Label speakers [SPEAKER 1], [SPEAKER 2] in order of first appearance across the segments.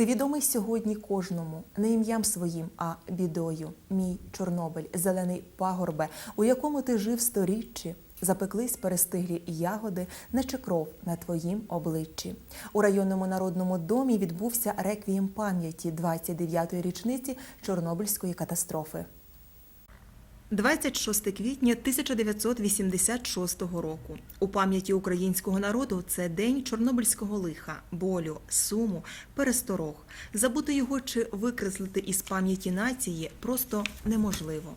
[SPEAKER 1] Ти відомий сьогодні кожному, не ім'ям своїм, а бідою. Мій Чорнобиль, зелений пагорбе, у якому ти жив сторіччі. Запеклись перестиглі ягоди, наче кров на твоїм обличчі. У районному народному домі відбувся реквієм пам'яті 29-ї річниці Чорнобильської катастрофи. 26 квітня 1986 року. У пам'яті українського народу це день чорнобильського лиха, болю, суму, пересторог. Забути його чи викреслити із пам'яті нації просто неможливо.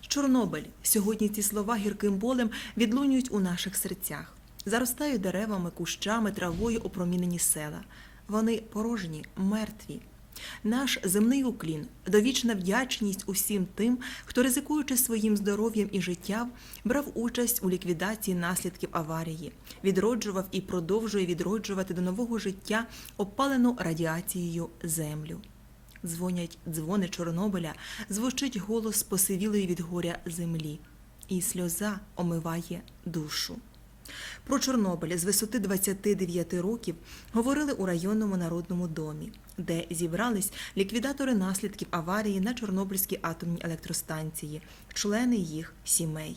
[SPEAKER 1] Чорнобиль сьогодні ці слова гірким болем відлунюють у наших серцях. Заростають деревами, кущами, травою опромінені села. Вони порожні, мертві. Наш земний уклін, довічна вдячність усім тим, хто, ризикуючи своїм здоров'ям і життям, брав участь у ліквідації наслідків аварії, відроджував і продовжує відроджувати до нового життя опалену радіацією землю. Дзвонять дзвони Чорнобиля, звучить голос посивілої від горя землі, і сльоза омиває душу. Про Чорнобиль з висоти 29 років говорили у районному народному домі, де зібрались ліквідатори наслідків аварії на Чорнобильській атомній електростанції, члени їх сімей.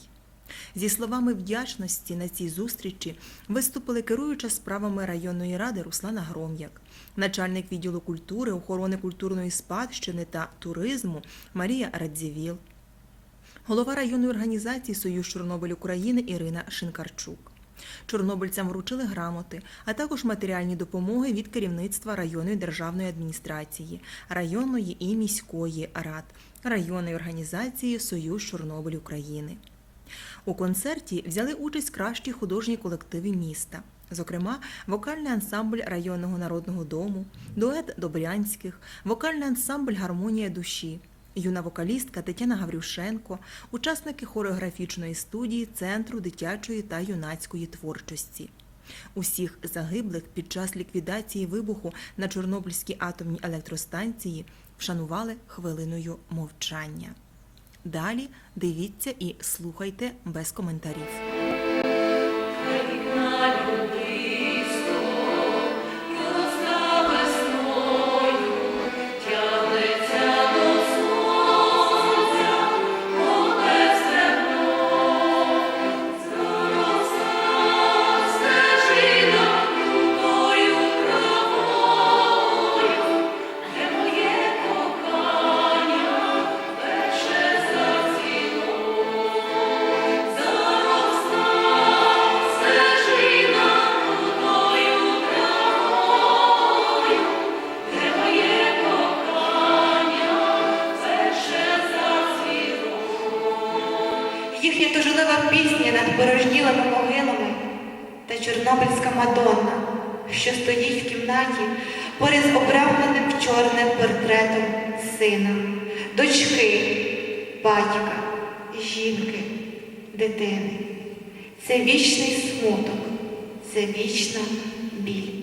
[SPEAKER 1] Зі словами вдячності на цій зустрічі виступили керуюча справами районної ради Руслана Гром'як, начальник відділу культури, охорони культурної спадщини та туризму Марія Радзівіл, голова районної організації Союз Чорнобиль України Ірина Шинкарчук. Чорнобильцям вручили грамоти, а також матеріальні допомоги від керівництва районної державної адміністрації, районної і міської рад, районної організації Союз Чорнобиль України. У концерті взяли участь кращі художні колективи міста, зокрема, вокальний ансамбль районного народного дому, дует Добрянських, вокальний ансамбль Гармонія душі, юна вокалістка Тетяна Гаврюшенко, учасники хореографічної студії Центру дитячої та юнацької творчості. Усіх загиблих під час ліквідації вибуху на Чорнобильській атомній електростанції вшанували хвилиною мовчання. Далі дивіться і слухайте без коментарів.
[SPEAKER 2] Чорнобильська Мадонна, що стоїть в кімнаті поряд з обрамленим чорним портретом сина, дочки, батька, жінки, дитини. Це вічний смуток, це вічна біль.